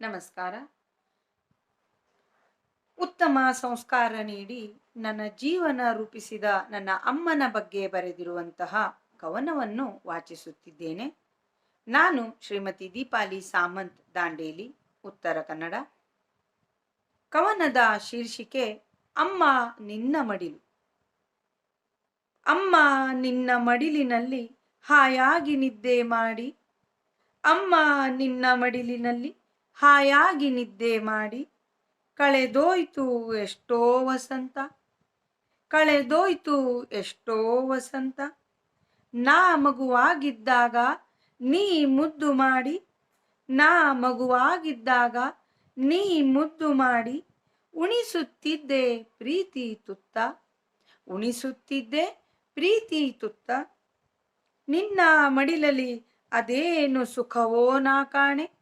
ನಮಸ್ಕಾರ. ಉತ್ತಮ ಸಂಸ್ಕಾರ ನೀಡಿ ನನ್ನ ಜೀವನ ರೂಪಿಸಿದ ನನ್ನ ಅಮ್ಮನ ಬಗ್ಗೆ ಬರೆದಿರುವಂತಹ ಕವನವನ್ನು ವಾಚಿಸುತ್ತಿದ್ದೇನೆ. ನಾನು ಶ್ರೀಮತಿ ದೀಪಾಲಿ ಸಾಮಂತ್ ದಾಂಡೇಲಿ, ಉತ್ತರ ಕನ್ನಡ. ಕವನದ ಶೀರ್ಷಿಕೆ, ಅಮ್ಮ ನಿನ್ನ ಮಡಿಲು. ಅಮ್ಮ ನಿನ್ನ ಮಡಿಲಿನಲ್ಲಿ ಹಾಯಾಗಿ ನಿದ್ದೆ ಮಾಡಿ. ಅಮ್ಮ ನಿನ್ನ ಮಡಿಲಿನಲ್ಲಿ ಹಾಯಾಗಿ ನಿದ್ದೆ ಮಾಡಿ, ಕಳೆದೋಯ್ತು ಎಷ್ಟೋ ವಸಂತ, ಕಳೆದೋಯ್ತು ಎಷ್ಟೋ ವಸಂತ, ನಾ ಮಗುವಾಗಿದ್ದಾಗ ನೀ ಮುದ್ದು ಮಾಡಿ, ನಾ ಮಗುವಾಗಿದ್ದಾಗ ನೀ ಮುದ್ದು ಮಾಡಿ, ಉಣಿಸುತ್ತಿದ್ದೆ ಪ್ರೀತಿ ತುತ್ತ, ಉಣಿಸುತ್ತಿದ್ದೆ ಪ್ರೀತಿ ತುತ್ತ, ನಿನ್ನ ಮಡಿಲಲಿ ಅದೇನು ಸುಖವೋ ನಾ ಕಾಣೆ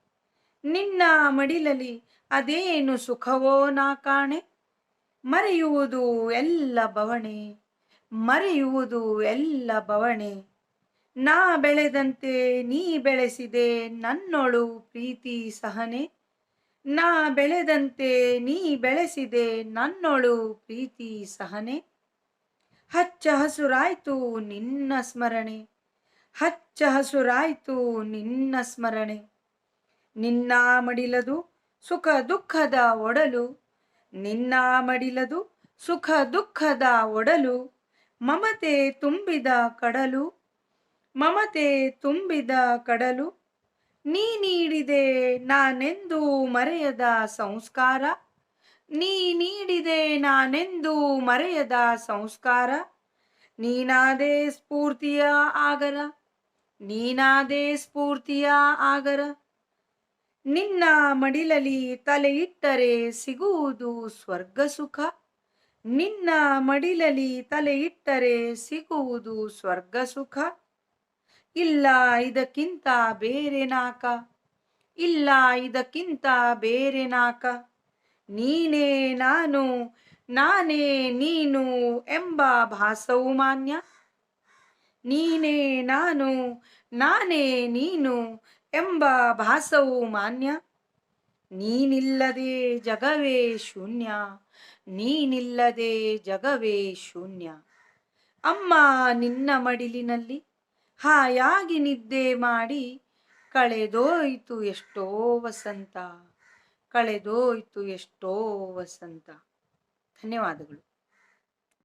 ನಿನ್ನ ಮಡಿಲಲಿ ಅದೇನು ಸುಖವೋ ನಾ ಕಾಣೆ? ಮರೆಯುವುದು ಎಲ್ಲ ಬವಣೆ, ಮರೆಯುವುದು ಎಲ್ಲ ಬವಣೆ. ನಾ ಬೆಳೆದಂತೆ ನೀ ಬೆಳೆಸಿದೆ ನನ್ನೊಳು ಪ್ರೀತಿ ಸಹನೆ. ನಾ ಬೆಳೆದಂತೆ ನೀ ಬೆಳೆಸಿದೆ ನನ್ನೊಳು ಪ್ರೀತಿ ಸಹನೆ. ಹಚ್ಚ ಹಸುರಾಯ್ತು ನಿನ್ನ ಸ್ಮರಣೆ, ಹಚ್ಚ ಹಸುರಾಯ್ತು ನಿನ್ನ ಸ್ಮರಣೆ. ನಿನ್ನ ಮಡಿಲದು ಸುಖ ದುಃಖದ ಒಡಲು. ನಿನ್ನ ಮಡಿಲದು ಸುಖ ದುಃಖದ ಒಡಲು. ಮಮತೆ ತುಂಬಿದ ಕಡಲು. ಮಮತೆ ತುಂಬಿದ ಕಡಲು. ನೀ ನೀಡಿದೆ ನಾನೆಂದು ಮರೆಯದ ಸಂಸ್ಕಾರ. ನೀ ನೀಡಿದೆ ನಾನೆಂದು ಮರೆಯದ ಸಂಸ್ಕಾರ. ನೀನಾದೇ ಸ್ಫೂರ್ತಿಯ ಆಗರ. ನೀನಾದೇ ಸ್ಫೂರ್ತಿಯ ಆಗರ. ನಿನ್ನ ಮಡಿಲಲಿ ತಲೆ ಇಟ್ಟರೆ ಸಿಗುವುದು ಸ್ವರ್ಗ ಸುಖ. ನಿನ್ನ ಮಡಿಲಲಿ ತಲೆ ಇಟ್ಟರೆ ಸಿಗುವುದು ಸ್ವರ್ಗ ಸುಖ. ಇಲ್ಲ ಇದಕ್ಕಿಂತ ಬೇರೆ ನಾಕ. ಇಲ್ಲ ಇದಕ್ಕಿಂತ ಬೇರೆ ನಾಕ. ನೀನೇ ನಾನು, ನಾನೇ ನೀನು ಎಂಬ ಭಾಸವು ಮಾನ್ಯ. ನೀನೇ ನಾನು, ನಾನೇ ನೀನು ಎಂಬ ಭಾಸವು ಮಾನ್ಯ. ನೀನಿಲ್ಲದೆ ಜಗವೇ ಶೂನ್ಯ. ನೀನಿಲ್ಲದೆ ಜಗವೇ ಶೂನ್ಯ. ಅಮ್ಮ ನಿನ್ನ ಮಡಿಲಿನಲ್ಲಿ ಹಾಯಾಗಿ ನಿದ್ದೆ ಮಾಡಿ, ಕಳೆದೋಯ್ತು ಎಷ್ಟೋ ವಸಂತ. ಕಳೆದೋಯ್ತು ಎಷ್ಟೋ ವಸಂತ. ಧನ್ಯವಾದಗಳು.